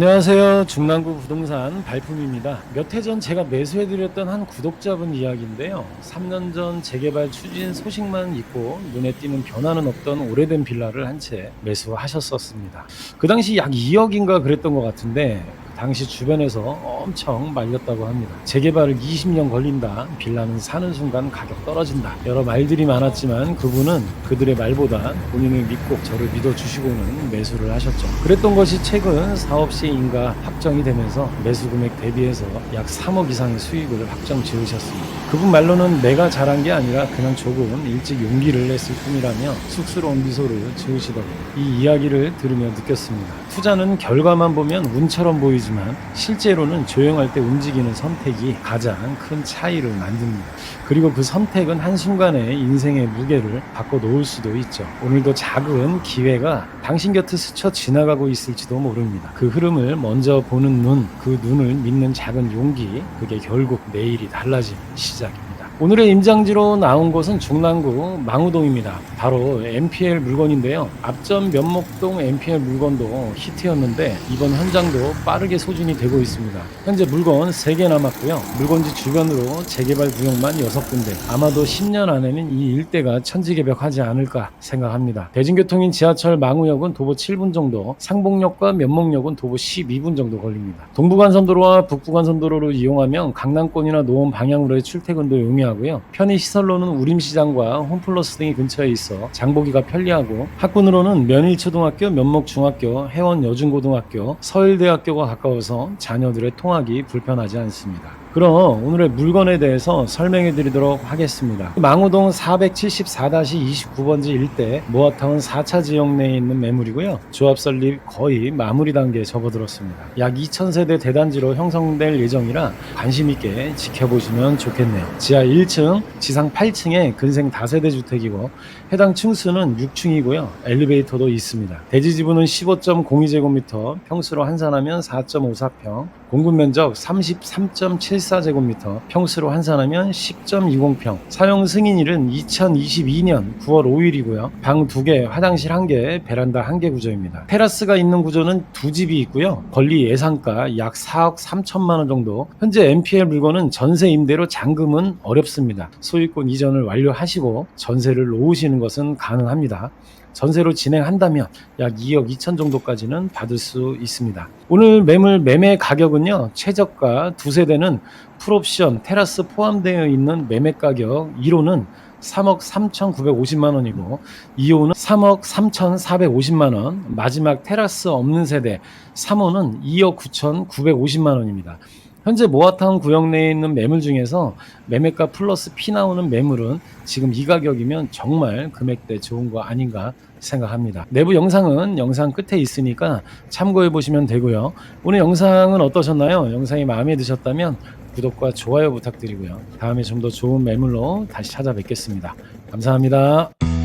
안녕하세요. 중랑구 부동산 발품입니다. 몇 해 전 제가 매수해드렸던 한 구독자분 이야기인데요. 3년 전 재개발 추진 소식만 있고 눈에 띄는 변화는 없던 오래된 빌라를 한 채 매수하셨었습니다. 그 당시 약 2억인가 그랬던 것 같은데 당시 주변에서 엄청 말렸다고 합니다. 재개발을 20년 걸린다. 빌라는 사는 순간 가격 떨어진다. 여러 말들이 많았지만 그분은 그들의 말보다 본인을 믿고 저를 믿어주시고는 매수를 하셨죠. 그랬던 것이 최근 사업 시행인가 확정이 되면서 매수 금액 대비해서 약 3억 이상의 수익을 확정 지으셨습니다. 그분 말로는 내가 잘한 게 아니라 그냥 조금 일찍 용기를 냈을 뿐이라며 쑥스러운 미소를 지으시더군요. 이 이야기를 들으며 느꼈습니다. 투자는 결과만 보면 운처럼 보이지 만 실제로는 조용할 때 움직이는 선택이 가장 큰 차이를 만듭니다. 그리고 그 선택은 한순간에 인생의 무게를 바꿔 놓을 수도 있죠. 오늘도 작은 기회가 당신 곁을 스쳐 지나가고 있을지도 모릅니다. 그 흐름을 먼저 보는 눈, 그 눈을 믿는 작은 용기, 그게 결국 내일이 달라지는 시작입니다. 오늘의 임장지로 나온 곳은 중랑구 망우동입니다. 바로 MPL 물건인데요. 앞전 면목동 MPL 물건도 히트였는데 이번 현장도 빠르게 소진이 되고 있습니다. 현재 물건 3개 남았고요. 물건지 주변으로 재개발 구역만 6군데. 아마도 10년 안에는 이 일대가 천지개벽하지 않을까 생각합니다. 대중교통인 지하철 망우역은 도보 7분 정도, 상봉역과 면목역은 도보 12분 정도 걸립니다. 동부간선도로와 북부간선도로를 이용하면 강남권이나 노원 방향으로의 출퇴근도 용이 하고요. 편의 시설로는 우림시장과 홈플러스 등이 근처에 있어 장보기가 편리하고 학군으로는 면일초등학교, 면목중학교, 해원여중고등학교, 서일대학교가 가까워서 자녀들의 통학이 불편하지 않습니다. 그럼 오늘의 물건에 대해서 설명해 드리도록 하겠습니다. 망우동 474-29번지 일대 모아타운 4차 지역 내에 있는 매물이고요. 조합 설립 거의 마무리 단계에 접어들었습니다. 약 2,000세대 대단지로 형성될 예정이라 관심 있게 지켜보시면 좋겠네요. 지하 1층, 지상 8층에 근생 다세대 주택이고 해당 층수는 6층이고요. 엘리베이터도 있습니다. 대지 지분은 15.02제곱미터, 평수로 환산하면 4.54평, 공급 면적 33.74제곱미터, 평수로 환산하면 10.20평, 사용 승인일은 2022년 9월 5일이고요. 방 2개, 화장실 1개, 베란다 1개 구조입니다. 테라스가 있는 구조는 두 집이 있고요. 권리 예상가 약 4억 3천만 원 정도. 현재 MPL 물건은 전세 임대로 잔금은 어렵습니다. 소유권 이전을 완료하시고 전세를 놓으시는 것은 가능합니다. 전세로 진행한다면 약 2억 2천 정도까지는 받을 수 있습니다. 오늘 매물 매매 가격은요, 최저가 두 세대는 풀옵션 테라스 포함되어 있는 매매 가격 1호는 3억 3,950만 원이고 2호는 3억 3,450만 원, 마지막 테라스 없는 세대 3호는 2억 9,950만 원입니다. 현재 모아타운 구역 내에 있는 매물 중에서 매매가 플러스 피 나오는 매물은 지금 이 가격이면 정말 금액대 좋은 거 아닌가 생각합니다. 내부 영상은 영상 끝에 있으니까 참고해 보시면 되고요. 오늘 영상은 어떠셨나요? 영상이 마음에 드셨다면 구독과 좋아요 부탁드리고요. 다음에 좀 더 좋은 매물로 다시 찾아뵙겠습니다. 감사합니다.